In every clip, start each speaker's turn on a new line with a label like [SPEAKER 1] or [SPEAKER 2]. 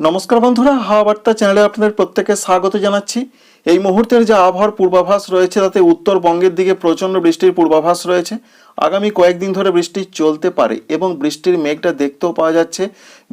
[SPEAKER 1] নমস্কার বন্ধুরা, হাওয়া বার্তা চ্যানেলে আপনাদের প্রত্যেকে স্বাগত জানাচ্ছি। এই মুহূর্তের যে আবহাওয়ার পূর্বাভাস রয়েছে, তাতে উত্তরবঙ্গের দিকে প্রচণ্ড বৃষ্টির পূর্বাভাস রয়েছে। আগামী কয়েকদিন ধরে বৃষ্টি চলতে পারে এবং বৃষ্টির মেঘটা দেখতেও পাওয়া যাচ্ছে,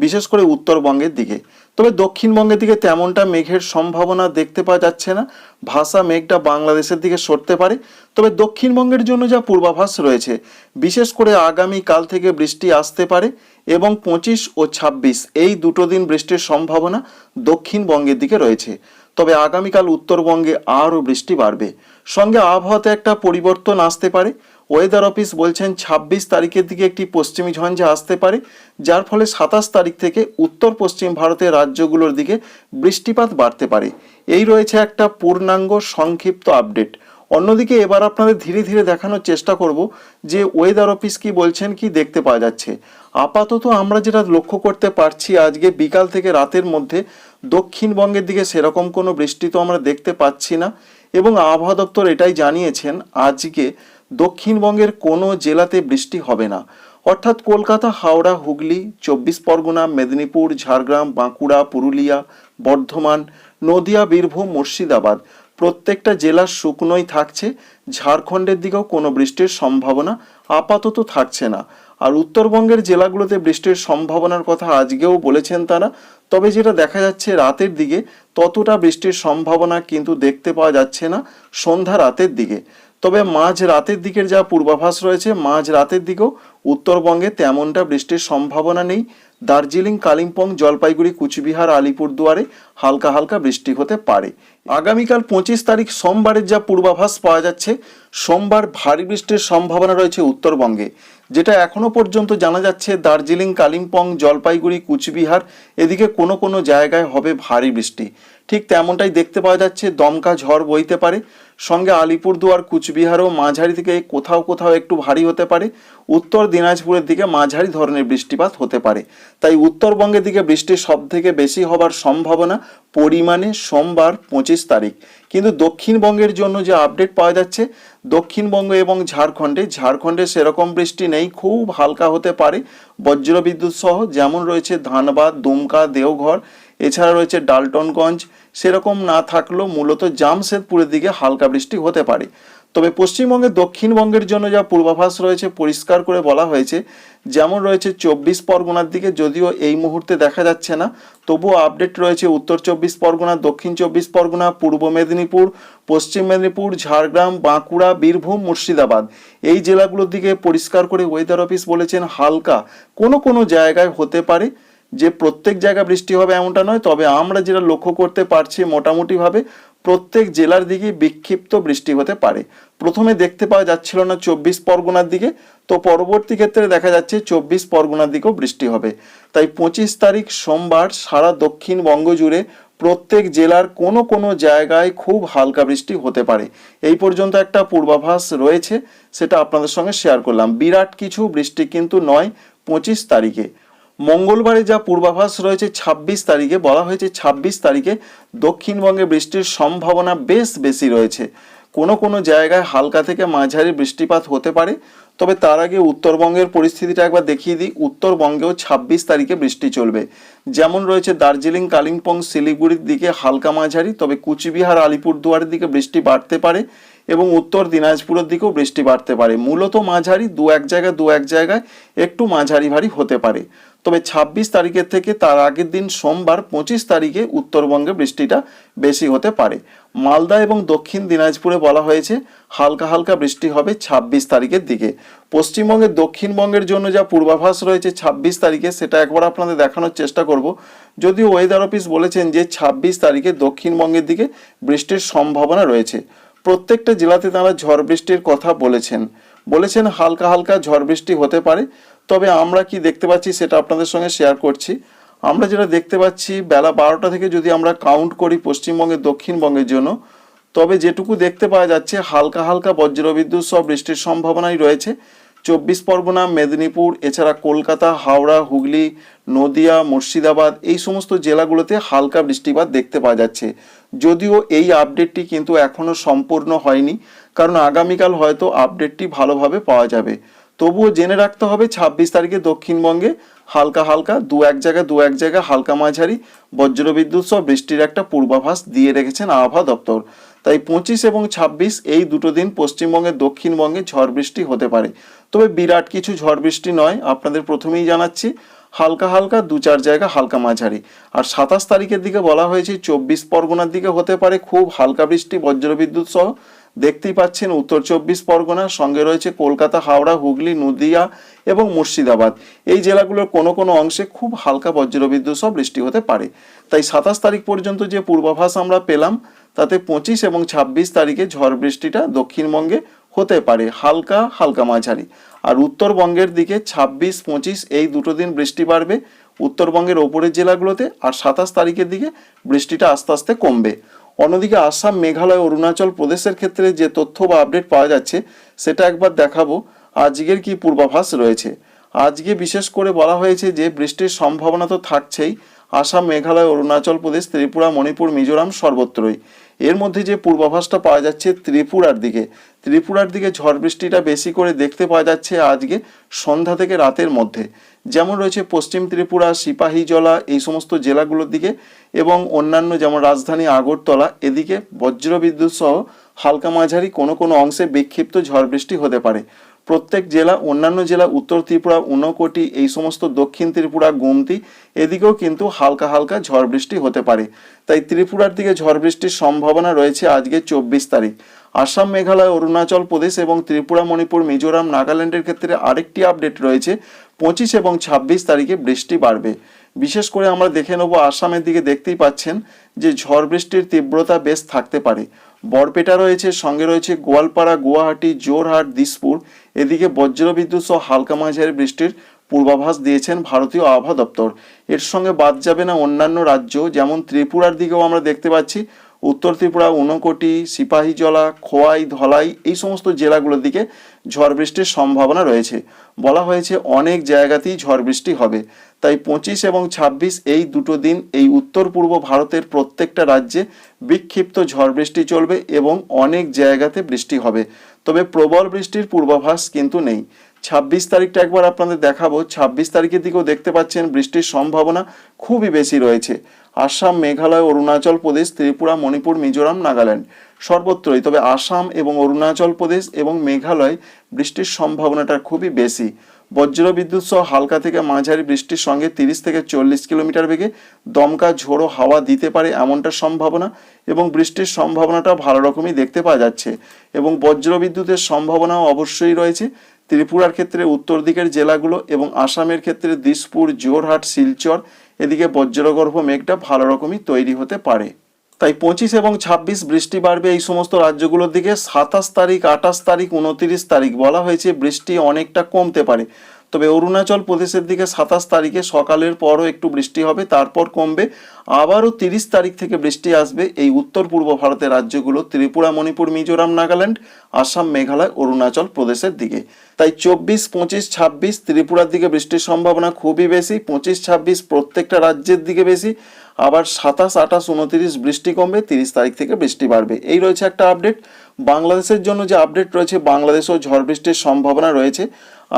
[SPEAKER 1] বিশেষ করে উত্তরবঙ্গের দিকে। তবে দক্ষিণবঙ্গের দিকে তেমনটা মেঘের সম্ভাবনা দেখতে পাওয়া যাচ্ছে না। ভাষা মেঘটা বাংলাদেশের দিকে সরতে পারে। তবে দক্ষিণবঙ্গের জন্য যা পূর্বাভাস রয়েছে, বিশেষ করে আগামী কাল থেকে বৃষ্টি আসতে পারে এবং পঁচিশ ও ছাব্বিশ এই দুটো দিন বৃষ্টির সম্ভাবনা দক্ষিণবঙ্গের দিকে রয়েছে। তবে আগামীকাল উত্তরবঙ্গে আরও বৃষ্টি বাড়বে। সঙ্গে আবহাওয়াতে একটা পরিবর্তন আসতে পারে। ওয়েদার অফিস বলছেন ছাব্বিশ তারিখের দিকে একটি পশ্চিমী ঝঞ্ঝা আসতে পারে, যার ফলে সাতাশ তারিখ থেকে উত্তর পশ্চিম ভারতের রাজ্যগুলোর দিকে বৃষ্টিপাত বাড়তে পারে। এই রয়েছে একটা পূর্ণাঙ্গ সংক্ষিপ্ত আপডেট। অন্যদিকে এবার আপনাদের ধীরে ধীরে দেখানোর চেষ্টা করব যে ওয়েদার অফিস কি বলছেন, কি দেখতে পাওয়া যাচ্ছে। আপাতত আমরা যেটা লক্ষ্য করতে পারছি, আজকে বিকাল থেকে রাতের মধ্যে দক্ষিণবঙ্গের দিকে সেরকম কোনো বৃষ্টি তো আমরা দেখতে পাচ্ছি না। এবং আবহাওয়া দপ্তর এটাই জানিয়েছেন, আজকে দক্ষিণবঙ্গের কোনো জেলাতে বৃষ্টি হবে না। অর্থাৎ কলকাতা, হাওড়া, হুগলি, চব্বিশ পরগনা, মেদিনীপুর, ঝাড়গ্রাম, বাঁকুড়া, পুরুলিয়া, বর্ধমান, নদিয়া, বীরভূম, মুর্শিদাবাদ প্রত্যেকটা জেলা শুকনোই থাকছে। ঝাড়খণ্ডের দিকেও কোনো বৃষ্টির সম্ভাবনা আপাতত থাকছে না। আর উত্তরবঙ্গের জেলাগুলোতে বৃষ্টির সম্ভাবনার কথা আজকেও বলেছেন তারা। তবে যেটা দেখা যাচ্ছে রাতের দিকে, ততটা বৃষ্টির সম্ভাবনা কিন্তু দেখতে পাওয়া যাচ্ছে না সন্ধ্যা রাতের দিকে। তবে মাঝ রাতের দিকের যা পূর্বাভাস রয়েছে, মাঝ রাতের দিকেও উত্তরবঙ্গে তেমনটা বৃষ্টির সম্ভাবনা নেই। দার্জিলিং, কালিম্পং, জলপাইগুড়ি, কুচবিহার, আলিপুরদুয়ারে হালকা হালকা বৃষ্টি হতে পারে। আগামীকাল পঁচিশ তারিখ সোমবারের যা পূর্বাভাস পাওয়া যাচ্ছে, সোমবার ভারী বৃষ্টির সম্ভাবনা রয়েছে উত্তরবঙ্গে। যেটা এখনও পর্যন্ত জানা যাচ্ছে দার্জিলিং, কালিম্পং, জলপাইগুড়ি, কুচবিহার, এদিকে কোনো কোনো জায়গায় হবে ভারী বৃষ্টি। ঠিক তেমনটাই দেখতে পাওয়া যাচ্ছে, দমকা ঝড় বইতে পারে। সঙ্গে আলিপুরদুয়ার কুচবিহারও মাঝারি থেকে কোথাও কোথাও একটু ভারী হতে পারে। উত্তর দিনাজপুরের দিকে মাঝারি ধরনের বৃষ্টিপাত হতে পারে। তাই উত্তরবঙ্গের দিকে বৃষ্টি সব থেকে বেশি হবার সম্ভাবনা পরিমাণে সোমবার পঁচিশ তারিখ। কিন্তু দক্ষিণবঙ্গের জন্য যে আপডেট পাওয়া যাচ্ছে, দক্ষিণবঙ্গ এবং ঝাড়খণ্ডে ঝাড়খণ্ডে সেরকম বৃষ্টি নেই, খুব হালকা হতে পারে বজ্রবিদ্যুৎ সহ, যেমন রয়েছে ধানবাদ, দুমকা, দেওঘর, এছাড়া রয়েছে ডালটনগঞ্জ সেরকম না থাকলেও মূলত জামশেদপুরের দিকে হালকা বৃষ্টি হতে পারে। তবে পশ্চিমবঙ্গের দক্ষিণবঙ্গের জন্য যা পূর্বাভাস রয়েছে পরিষ্কার করে বলা হয়েছে, যেমন রয়েছে চব্বিশ পরগনার দিকে, যদিও এই মুহূর্তে দেখা যাচ্ছে না। তবুও আপডেট রয়েছে উত্তর চব্বিশ পরগনা, দক্ষিণ চব্বিশ পরগনা, পূর্ব মেদিনীপুর, পশ্চিম মেদিনীপুর, ঝাড়গ্রাম, বাঁকুড়া, বীরভূম, মুর্শিদাবাদ। এই জেলাগুলোর দিকে পরিষ্কার করে ওয়েদার অফিস বলেছেন হালকা। কোনো কোনো জায়গায় হতে পারে। যে প্রত্যেক জায়গায় বৃষ্টি হবে এমনটা নয়, তবে আমরা যেটা লক্ষ্য করতে পারছি মোটামুটিভাবে প্রত্যেক জেলার দিকে বিক্ষিপ্ত বৃষ্টি হতে পারে। প্রথমে দেখতে পাওয়া যাচ্ছিল না চব্বিশ পরগনার দিকে, তো পরবর্তী ক্ষেত্রে দেখা যাচ্ছে চব্বিশ পরগনার দিকেও বৃষ্টি হবে। তাই পঁচিশ তারিখ সোমবার সারা দক্ষিণবঙ্গ জুড়ে প্রত্যেক জেলার কোনো কোনো জায়গায় খুব হালকা বৃষ্টি হতে পারে। এই পর্যন্ত একটা পূর্বাভাস রয়েছে, সেটা আপনাদের সঙ্গে শেয়ার করলাম। বিরাট কিছু বৃষ্টি কিন্তু নয় পঁচিশ তারিখে। মঙ্গলবারে যা পূর্বাভাস রয়েছে ছাব্বিশ তারিখে, বলা হয়েছে ছাব্বিশ তারিখে দক্ষিণবঙ্গে বৃষ্টির সম্ভাবনা বেশ বেশি রয়েছে। কোনো কোনো জায়গায় হালকা থেকে মাঝারি বৃষ্টিপাত হতে পারে। তবে তার আগে উত্তরবঙ্গের পরিস্থিতিটা একবার দেখিয়ে দিই। উত্তরবঙ্গেও ছাব্বিশ তারিখে বৃষ্টি চলবে। যেমন রয়েছে দার্জিলিং, কালিম্পং, শিলিগুড়ির দিকে হালকা মাঝারি, তবে কুচবিহার, আলিপুরদুয়ারের দিকে বৃষ্টি বাড়তে পারে এবং উত্তর দিনাজপুরের দিকেও বৃষ্টি বাড়তে পারে। মূলত মাঝারি, দু এক জায়গায়, দু এক জায়গায় একটু মাঝারি ভারী হতে পারে। তবে ছাব্বিশ তারিখের থেকে তার আগের দিন সোমবার পঁচিশ তারিখে উত্তরবঙ্গে বৃষ্টিটা বেশি হতে পারে। মালদা এবং দক্ষিণ দিনাজপুরে বলা হয়েছে, হালকা হালকা বৃষ্টি হবে ছাব্বিশ তারিখের দিকে। পশ্চিমবঙ্গের, দক্ষিণবঙ্গের জন্য যা পূর্বাভাস রয়েছে ছাব্বিশ তারিখে, সেটা একবার আপনাদের দেখানোর চেষ্টা করব। যদিও ওয়েদার অফিস বলেছেন যে ছাব্বিশ তারিখে দক্ষিণবঙ্গের দিকে বৃষ্টির সম্ভাবনা রয়েছে। প্রত্যেকটা জেলাতে তারা ঝড় বৃষ্টির কথা বলেছেন। বলেছেন হালকা হালকা ঝড় বৃষ্টি হতে পারে। তবে আমরা কি দেখতে পাচ্ছি সেটা আপনাদের সঙ্গে শেয়ার করছি। আমরা যেটা দেখতে পাচ্ছি, বেলা বারোটা থেকে যদি আমরা কাউন্ট করি পশ্চিমবঙ্গের, দক্ষিণবঙ্গের জন্য তবে যেটুকু দেখতে পাওয়া যাচ্ছে, হালকা হালকা বজ্রবিদ্যুৎ সহ বৃষ্টির সম্ভাবনাই রয়েছে। চব্বিশ পরগনা, মেদিনীপুর, এছাড়া কলকাতা, হাওড়া, হুগলি, নদিয়া, মুর্শিদাবাদ, এই সমস্ত জেলাগুলোতে হালকা বৃষ্টিপাত দেখতে পাওয়া যাচ্ছে। যদিও এই আপডেটটি কিন্তু এখনও সম্পূর্ণ হয়নি, কারণ আগামীকাল হয়তো আপডেটটি ভালোভাবে পাওয়া যাবে। তবুও জেনে রাখতে হবে, ছাব্বিশ তারিখে দক্ষিণবঙ্গে হালকা হালকা, দু এক জায়গায় দু এক জায়গায় হালকা মাঝারি বজ্রবিদ্যুৎ সহ বৃষ্টির একটা পূর্বাভাস দিয়ে রেখেছেন আবহাওয়া দপ্তর। তাই পঁচিশ এবং ছাব্বিশ এই দুটো দিন পশ্চিমবঙ্গের দক্ষিণবঙ্গে ঝড় বৃষ্টি হতে পারে। তবে বিরাট কিছু ঝড় বৃষ্টি নয়, আপনাদের প্রথমেই জানাচ্ছি, হালকা হালকা, দু চার জায়গা হালকা মাঝারি। আর সাতাশ তারিখের দিকে বলা হয়েছে, চব্বিশ পরগনার দিকে হতে পারে খুব হালকা বৃষ্টি বজ্রবিদ্যুৎ সহ দেখতেই পাচ্ছেন উত্তর চব্বিশ পরগনা, সঙ্গে রয়েছে কলকাতা, হাওড়া, হুগলি, নদিয়া এবং মুর্শিদাবাদ। এই জেলাগুলোর কোনো কোনো অংশে খুব হালকা বজ্রবিদ্যুৎ সহ বৃষ্টি হতে পারে। তাই সাতাশ তারিখ পর্যন্ত যে পূর্বাভাস আমরা পেলাম, তাতে পঁচিশ এবং ছাব্বিশ তারিখে ঝড় বৃষ্টিটা দক্ষিণবঙ্গে হতে পারে, হালকা হালকা মাঝারি। আর উত্তরবঙ্গের দিকে ছাব্বিশ, পঁচিশ, এই দুটো দিন বৃষ্টি বাড়বে উত্তরবঙ্গের ওপরের জেলাগুলোতে, আর সাতাশ তারিখের দিকে বৃষ্টিটা আস্তে আস্তে কমবে। অন্যদিকে আসাম, মেঘালয়, অরুণাচল প্রদেশের ক্ষেত্রে যে তথ্য বা আপডেট পাওয়া যাচ্ছে, সেটা একবার দেখাবো। আজকের কি পূর্বাভাস রয়েছে? আজকে বিশেষ করে বলা হয়েছে যে, বৃষ্টির সম্ভাবনা তো থাকছেই। আসাম, মেঘালয়, অরুণাচল প্রদেশ, ত্রিপুরা, মণিপুর, মিজোরাম সর্বত্রই। এর মধ্যে যে পূর্বাভাসটা পাওয়া যাচ্ছে ত্রিপুরার দিকে। ত্রিপুরার দিকে ঝড় বৃষ্টিটা বেশি করে দেখতে পাওয়া যাচ্ছে আজকে সন্ধ্যা থেকে রাতের মধ্যে। যেমন রয়েছে পশ্চিম ত্রিপুরা সিপাহীজলা এই সমস্ত জেলাগুলোর দিকে এবং অন্যান্য যেমন রাজধানী আগরতলা, এদিকে বজ্রবিদ্যুৎ সহ হালকা মাঝারি কোনো কোনো অংশে বিক্ষিপ্ত ঝড় বৃষ্টি হতে পারে। প্রত্যেক জেলা, অন্যান্য জেলা, উত্তর ত্রিপুরা, ঊনকোটি, এই সমস্ত দক্ষিণ ত্রিপুরা, গুমতি, এদিকেও কিন্তু হালকা হালকা ঝড় বৃষ্টি হতে পারে। তাই ত্রিপুরার দিকে ঝড় বৃষ্টির সম্ভাবনা রয়েছে আজকে চব্বিশ তারিখ। আসাম, মেঘালয়, অরুণাচল প্রদেশ এবং ত্রিপুরা, মণিপুর, মিজোরাম, নাগাল্যান্ডের ক্ষেত্রে আরেকটি আপডেট রয়েছে। পঁচিশ এবং ছাব্বিশ তারিখে বৃষ্টি বাড়বে। বিশেষ করে আমরা দেখে নেব, আসামের দিকে দেখতেই পাচ্ছেন যে ঝড় বৃষ্টির তীব্রতা বেশ থাকতে পারে। বরপেটা রয়েছে, সঙ্গে রয়েছে গোয়ালপাড়া, গুয়াহাটি, জোরহাট, দিসপুর। এদিকে বজ্রবিদ্যুৎ সহ হালকা মাঝারি বৃষ্টির পূর্বাভাস দিয়েছেন ভারতীয় আবহাওয়া দপ্তর। এর সঙ্গে বাদ যাবে না অন্যান্য রাজ্য, যেমন ত্রিপুরার দিকেও আমরা দেখতে পাচ্ছি উত্তর ত্রিপুরা, ঊনকোটি সিপাহীজলা খোয়াই, ধলাই, এই সমস্ত জেলাগুলোর দিকে ঝড় বৃষ্টির সম্ভাবনা রয়েছে। বলা হয়েছে অনেক জায়গাতেই ঝড় বৃষ্টি হবে। তাই পঁচিশ এবং ছাব্বিশ এই দুটো দিন এই উত্তর পূর্ব ভারতের প্রত্যেকটা রাজ্যে বিক্ষিপ্ত ঝড় বৃষ্টি চলবে এবং অনেক জায়গাতে বৃষ্টি হবে। তবে প্রবল বৃষ্টির পূর্বাভাস কিন্তু নেই। ছাব্বিশ তারিখটা একবার আপনাদের দেখাবো। ছাব্বিশ তারিখের দিকেও দেখতে পাচ্ছেন বৃষ্টির সম্ভাবনা খুবই বেশি রয়েছে। আসাম, মেঘালয়, অরুণাচল প্রদেশ, ত্রিপুরা, মণিপুর, মিজোরাম, নাগাল্যান্ড সর্বত্রই। তবে আসাম এবং অরুণাচল প্রদেশ এবং মেঘালয় বৃষ্টির সম্ভাবনাটা খুবই বেশি। বজ্র বিদ্যুৎ সহ হালকা থেকে মাঝারি বৃষ্টির সঙ্গে তিরিশ থেকে চল্লিশ কিলোমিটার বেগে দমকা ঝোড়ো হাওয়া দিতে পারে এমনটা সম্ভাবনা এবং বৃষ্টির সম্ভাবনাটা ভালো রকমই দেখতে পাওয়া যাচ্ছে। এবং বজ্র বিদ্যুতের সম্ভাবনাও অবশ্যই রয়েছে। ত্রিপুরার ক্ষেত্রে উত্তর দিকের জেলাগুলো এবং আসামের ক্ষেত্রে দিসপুর জোরহাট শিলচর, এদিকে বজ্রগর্ভ মেঘটা ভালো রকমই তৈরি হতে পারে। তাই পঁচিশ এবং ছাব্বিশ বৃষ্টি বাড়বে এই সমস্ত রাজ্যগুলোর দিকে। সাতাশ তারিখ, আঠাশ তারিখ, উনতিরিশ তারিখ বলা হয়েছে বৃষ্টি অনেকটা কমতে পারে। তবে অরুণাচল প্রদেশের দিকে সাতাশ তারিখে সকালের পরও একটু বৃষ্টি হবে, তারপর কমবে। আবারও তিরিশ তারিখ থেকে বৃষ্টি আসবে এই উত্তর পূর্ব ভারতের রাজ্যগুলো, ত্রিপুরা, মণিপুর, মিজোরাম, নাগাল্যান্ড, আসাম, মেঘালয়, অরুণাচল প্রদেশের দিকে। তাই চব্বিশ, পঁচিশ, ছাব্বিশ ত্রিপুরার দিকে বৃষ্টির সম্ভাবনা খুবই বেশি, পঁচিশ, ছাব্বিশ প্রত্যেকটা রাজ্যের দিকে বেশি। আবার সাতাশ, আঠাশ, উনতিরিশ, বৃষ্টি কমবে, তিরিশ তারিখ থেকে বৃষ্টি বাড়বে। এই রয়েছে একটা আপডেট। বাংলাদেশের জন্য যে আপডেট রয়েছে, বাংলাদেশেও ঝড় বৃষ্টির সম্ভাবনা রয়েছে।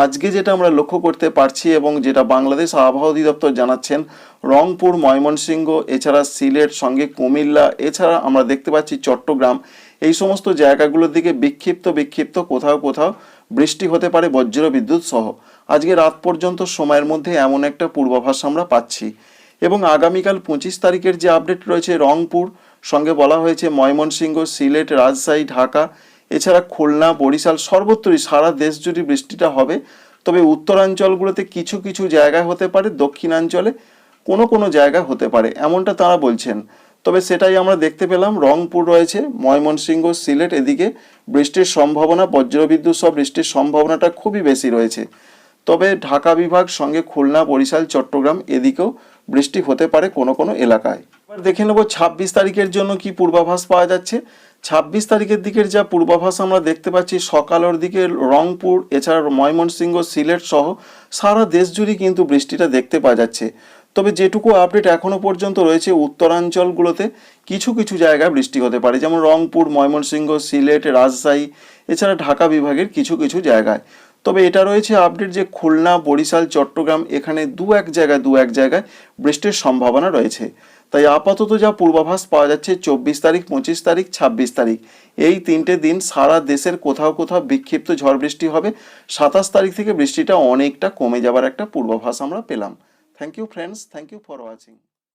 [SPEAKER 1] আজকে যেটা আমরা লক্ষ্য করতে পারছি এবং যেটা বাংলাদেশ আবহাওয়া অধিদপ্তর জানাচ্ছেন, রংপুর, ময়মনসিংহ, এছাড়া সিলেট, সঙ্গে কুমিল্লা, এছাড়া আমরা দেখতে পাচ্ছি চট্টগ্রাম। এই সমস্ত জায়গাগুলোর দিকে বিক্ষিপ্ত বিক্ষিপ্ত কোথাও কোথাও বৃষ্টি হতে পারে বজ্র বিদ্যুৎ সহ। আজকে রাত পর্যন্ত সময়ের মধ্যে এমন একটা পূর্বাভাস আমরা পাচ্ছি। এবং আগামীকাল পঁচিশ তারিখের যে আপডেট রয়েছে রংপুর, সঙ্গে বলা হয়েছে ময়মনসিংহ, সিলেট, রাজশাহী, ঢাকা, এছাড়া খুলনা, বরিশাল, সর্বত্রই সারা দেশ জুড়ে বৃষ্টিটা হবে। তবে উত্তরাঞ্চলগুলোতে কিছু কিছু জায়গায় হতে পারে, দক্ষিণাঞ্চলে কোনো কোনো জায়গায় হতে পারে, এমনটা তারা বলছেন। তবে সেটাই আমরা দেখতে পেলাম, রংপুর রয়েছে, ময়মনসিংহ, সিলেট এদিকে বৃষ্টির সম্ভাবনা, বজ্রবিদ্যুৎ সব বৃষ্টির সম্ভাবনাটা খুবই বেশি রয়েছে। তবে ঢাকা বিভাগ, সঙ্গে খুলনা, বরিশাল, চট্টগ্রাম এদিকেও বৃষ্টি হতে পারে কোনো কোনো এলাকায়। এবার দেখে নেব ছাব্বিশ তারিখের জন্য কি পূর্বাভাস পাওয়া যাচ্ছে। ছাব্বিশ তারিখের দিকের যা পূর্বাভাস আমরা দেখতে পাচ্ছি, সকালের দিকে রংপুর, এছাড়া ময়মনসিংহ, সিলেট সহ সারা দেশ জুড়ে কিন্তু বৃষ্টিটা দেখতে পাওয়া যাচ্ছে। তবে যেটুকু আপডেট এখনও পর্যন্ত রয়েছে, উত্তরাঞ্চলগুলোতে কিছু কিছু জায়গায় বৃষ্টি হতে পারে, যেমন রংপুর, ময়মনসিংহ, সিলেট, রাজশাহী, এছাড়া ঢাকা বিভাগের কিছু কিছু জায়গায়। তবে এটা রয়েছে আপডেট যে খুলনা, বরিশাল, চট্টগ্রাম এখানে দু এক জায়গায়, দু এক জায়গায় বৃষ্টির সম্ভাবনা রয়েছে। তাই আপাতত যা পূর্বাভাস পাওয়া যাচ্ছে চব্বিশ তারিখ, পঁচিশ তারিখ, ছাব্বিশ তারিখ। এই তিনটে দিন সারা দেশের কোথাও কোথাও বিক্ষিপ্ত ঝড় বৃষ্টি হবে। সাতাশ তারিখ থেকে বৃষ্টিটা অনেকটা কমে যাবার একটা পূর্বাভাস আমরা পেলাম। Thank you friends thank you for watching